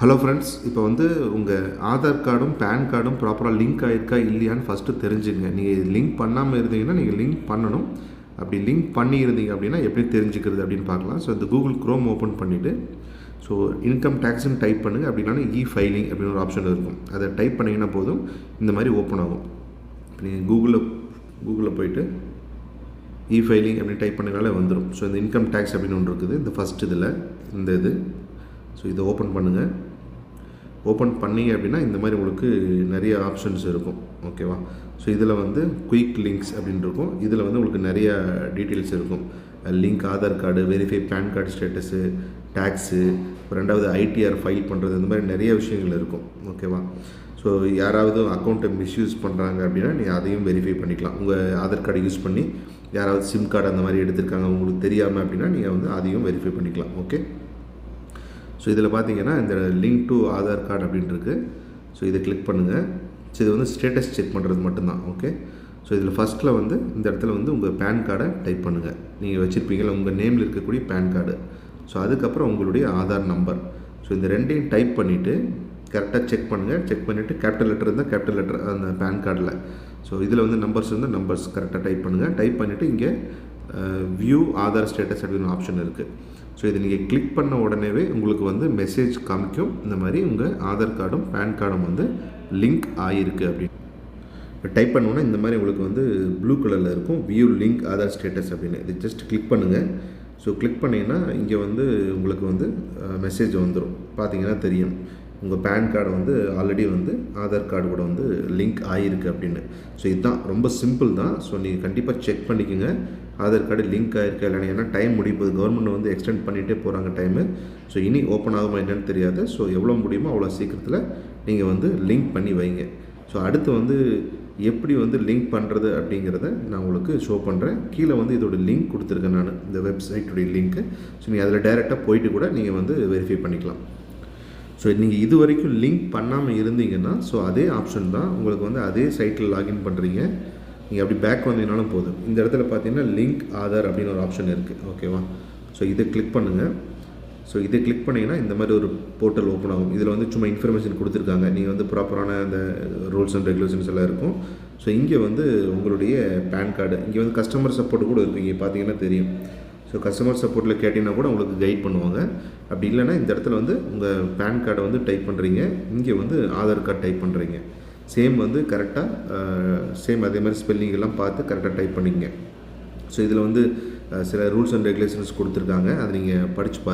Hello friends இப்போ வந்து உங்கள் ஆதார் கார்டும் பேன் கார்டும் ப்ராப்பராக லிங்க் ஆகிருக்கா இல்லையான்னு ஃபஸ்ட்டு தெரிஞ்சுங்க. நீங்கள் லிங்க் பண்ணாமல் இருந்தீங்கன்னா நீங்கள் லிங்க் பண்ணணும். அப்படி லிங்க் பண்ணியிருந்தீங்க அப்படின்னா எப்படி தெரிஞ்சுக்கிறது அப்படின்னு பார்க்கலாம். ஸோ இந்த கூகுள் க்ரோம் ஓப்பன் பண்ணிவிட்டு ஸோ இன்கம் டேக்ஸ்னு டைப் பண்ணுங்கள் அப்படின்னா இ ஃபைலிங் அப்படின்னு ஒரு ஆப்ஷன் இருக்கும். அதை டைப் பண்ணிங்கன்னா போதும். இந்த மாதிரி ஓப்பன் ஆகும். இப்போ நீங்கள் கூகுளில் கூகுளில் போயிட்டு இ ஃபைலிங் அப்படின்னு டைப் பண்ணினாலே வந்துடும் ஸோ இந்த இன்கம் டேக்ஸ் அப்படின்னு ஒன்று இருக்குது. இந்த ஃபஸ்ட் இதில் இந்த இது. ஸோ இதை ஓப்பன் பண்ணுங்கள் ஓப்பன் பண்ணீங்க அப்படின்னா இந்த மாதிரி உங்களுக்கு நிறைய ஆப்ஷன்ஸ் இருக்கும். ஓகேவா? ஸோ இதில் வந்து குயிக் லிங்க்ஸ் அப்படின்னு இருக்கும். இதில் வந்து உங்களுக்கு நிறைய டீட்டெயில்ஸ் இருக்கும். Link Aadhaar card verify PAN card status tax ரெண்டாவது ஐடிஆர் ஃபைல் பண்ணுறது இந்த மாதிரி நிறைய விஷயங்கள் இருக்கும். ஓகேவா? ஸோ யாராவது அக்கௌண்ட்டை மிஸ்யூஸ் பண்ணுறாங்க அப்படின்னா நீங்கள் அதையும் வெரிஃபை பண்ணிக்கலாம். உங்கள் ஆதார் கார்டு யூஸ் பண்ணி யாராவது சிம் கார்டு அந்த மாதிரி எடுத்திருக்காங்க உங்களுக்கு தெரியாமல் அப்படின்னா நீங்கள் வந்து அதையும் வெரிஃபை பண்ணிக்கலாம். ஓகே ஸோ இதில் பார்த்தீங்கன்னா இந்த லிங்க் டு ஆதார் கார்டு அப்படின்ட்டுருக்கு ஸோ இதை கிளிக் பண்ணுங்கள் ஸோ இது வந்து ஸ்டேட்டஸ் செக் பண்ணுறது மட்டும்தான் ஓகே ஸோ இதில் ஃபஸ்ட்டில் வந்து இந்த இடத்துல வந்து உங்கள் பேன் கார்டை டைப் பண்ணுங்கள் நீங்கள் வச்சுருப்பீங்களா உங்கள் நேமில் இருக்கக்கூடிய பேன் கார்டு ஸோ அதுக்கப்புறம் உங்களுடைய ஆதார் நம்பர் ஸோ இந்த ரெண்டையும் டைப் பண்ணிவிட்டு கரெக்டாக செக் பண்ணுங்கள் செக் பண்ணிவிட்டு கேபிட்டல் லெட்டர் இருந்தால் கேபிட்டல் லெட்டர் அந்த பேன் கார்டில் ஸோ இதில் வந்து நம்பர்ஸ் இருந்தால் நம்பர்ஸ் கரெக்டாக டைப் பண்ணுங்கள் டைப் பண்ணிவிட்டு இங்கே வியூ ஆதார் ஸ்டேட்டஸ் அப்படின்னு ஆப்ஷன் இருக்குது ஸோ இதை நீங்கள் கிளிக் பண்ண உடனேவே உங்களுக்கு வந்து மெசேஜ் காமிக்கும். இந்த மாதிரி உங்கள் ஆதார் கார்டும் பேன் கார்டும் வந்து லிங்க் ஆகிருக்கு அப்படின்னு. இப்போ டைப் பண்ணோன்னா இந்த மாதிரி உங்களுக்கு வந்து ப்ளூ கலரில் இருக்கும். வியூ லிங்க் ஆதார் ஸ்டேட்டஸ் அப்படின்னு. இது ஜஸ்ட் கிளிக் பண்ணுங்கள் ஸோ கிளிக் பண்ணிங்கன்னா இங்கே வந்து உங்களுக்கு வந்து மெசேஜ் வந்துடும் பார்த்தீங்கன்னா தெரியும். உங்கள் பேன் கார்டு வந்து ஆல்ரெடி வந்து ஆதார் கார்டு கூட வந்து லிங்க் ஆகிருக்கு அப்படின்னு. ஸோ இதுதான் ரொம்ப சிம்பிள் தான். ஸோ நீங்கள் கண்டிப்பாக செக் பண்ணிக்கோங்க. ஆதார் கார்டு லிங்க் ஆகிருக்கா இல்லைனா ஏன்னா டைம் முடிப்போது கவர்மெண்ட் வந்து எக்ஸ்டெண்ட் பண்ணிகிட்டே போகிறாங்க டைமு ஸோ இனி ஓப்பன் ஆகுமா என்னன்னு தெரியாது. ஸோ எவ்வளோ முடியுமோ அவ்வளோ சீக்கிரத்தில் நீங்கள் வந்து லிங்க் பண்ணி வைங்க. ஸோ அடுத்து வந்து எப்படி வந்து லிங்க் பண்ணுறது அப்படிங்கிறத நான் உங்களுக்கு ஷோ பண்ணுறேன் கீழே வந்து இதோட லிங்க் கொடுத்துருக்கேன் நான். இந்த வெப்சைட்டுடைய லிங்க்கு ஸோ நீங்கள் அதில் டேரெக்டாக போயிட்டு கூட நீங்கள் வந்து வெரிஃபை பண்ணிக்கலாம். ஸோ நீங்கள் இது வரைக்கும் லிங்க் பண்ணாமல் இருந்தீங்கன்னா ஸோ அதே ஆப்ஷன் தான் உங்களுக்கு வந்து அதே சைட்டில் லாகின் பண்ணுறீங்க நீங்கள் அப்படி பேக் வந்தீங்கனாலும் போதும். இந்த இடத்துல பார்த்தீங்கன்னா லிங்க் ஆதார் அப்படின்னு ஒரு ஆப்ஷன் இருக்குது ஓகேவா ஸோ இதை கிளிக் பண்ணுங்கள் ஸோ இதை கிளிக் பண்ணிங்கன்னா இந்த மாதிரி ஒரு போர்ட்டல் ஓப்பன் ஆகும். இதில் வந்து சும்மா இன்ஃபர்மேஷன் கொடுத்துருக்காங்க. நீங்கள் வந்து ப்ராப்பரான அந்த ரூல்ஸ் அண்ட் ரெகுலேஷன்ஸ் எல்லாம் இருக்கும். ஸோ இங்கே வந்து உங்களுடைய பேன் கார்டு இங்கே வந்து கஸ்டமர் சப்போர்ட் கூட இருக்குது இங்கே பார்த்தீங்கன்னா தெரியும். ஸோ கஸ்டமர் சப்போர்ட்டில் கேட்டிங்கன்னா கூட உங்களுக்கு கைட் பண்ணுவாங்க. அப்படி இல்லைன்னா இந்த இடத்துல வந்து உங்கள் பேன் கார்டை வந்து டைப் பண்ணுறீங்க இங்கே வந்து ஆதார் கார்டு டைப் பண்ணுறீங்க சேம் வந்து கரெக்டாக சேம் அதே மாதிரி ஸ்பெல்லிங் எல்லாம் பார்த்து கரெக்டாக டைப் பண்ணிங்க ஸோ இதில் வந்து சில ரூல்ஸ் அண்ட் ரெகுலேஷன்ஸ் கொடுத்துருக்காங்க. அதை நீங்கள் படித்து பா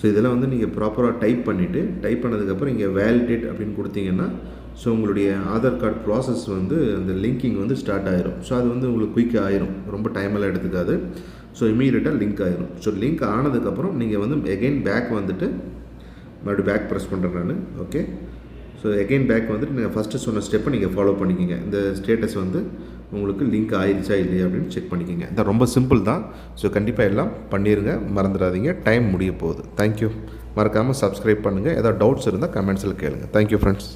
ஸோ இதெல்லாம் வந்து நீங்கள் ப்ராப்பராக டைப் பண்ணிவிட்டு டைப் பண்ணதுக்கப்புறம் இங்கே வேலிடேட் அப்படின்னு கொடுத்தீங்கன்னா ஸோ உங்களுடைய ஆதார் கார்டு ப்ராசஸ் வந்து அந்த லிங்கிங் வந்து ஸ்டார்ட் ஆயிரும். ஸோ அது வந்து உங்களுக்கு குயிக்காக ஆயிரும். ரொம்ப டைமெல்லாம் எடுத்துக்காது. ஸோ இமீடியட்டாக லிங்க் ஆயிடும் ஸோ லிங்க் ஆனதுக்கப்புறம் நீங்கள் வந்து எகெயின் பேக் வந்துட்டு மறுபடியும் பேக் ப்ரெஸ் பண்ணுறேன் நான். ஓகே ஸோ எகெயின் பேக் வந்துட்டு நீங்கள் ஃபஸ்ட்டு சொன்ன ஸ்டெப்பை நீங்கள் ஃபாலோ பண்ணிக்கிங்க. இந்த ஸ்டேட்டஸ் வந்து உங்களுக்கு லிங்க் ஆயிடுச்சா இல்லையா அப்படின்னு செக் பண்ணிக்கோங்க. இந்த ரொம்ப சிம்பிள் தான். ஸோ கண்டிப்பாக எல்லாம் பண்ணிடுங்க மறந்துடாதீங்க. டைம் முடிய போகுது. தேங்க்யூ மறக்காமல் சப்ஸ்கிரைப் பண்ணுங்கள் ஏதாவது டவுட்ஸ் இருந்தால் கமெண்ட்ஸில் கேளுங்கள் தேங்க்யூ ஃப்ரெண்ட்ஸ்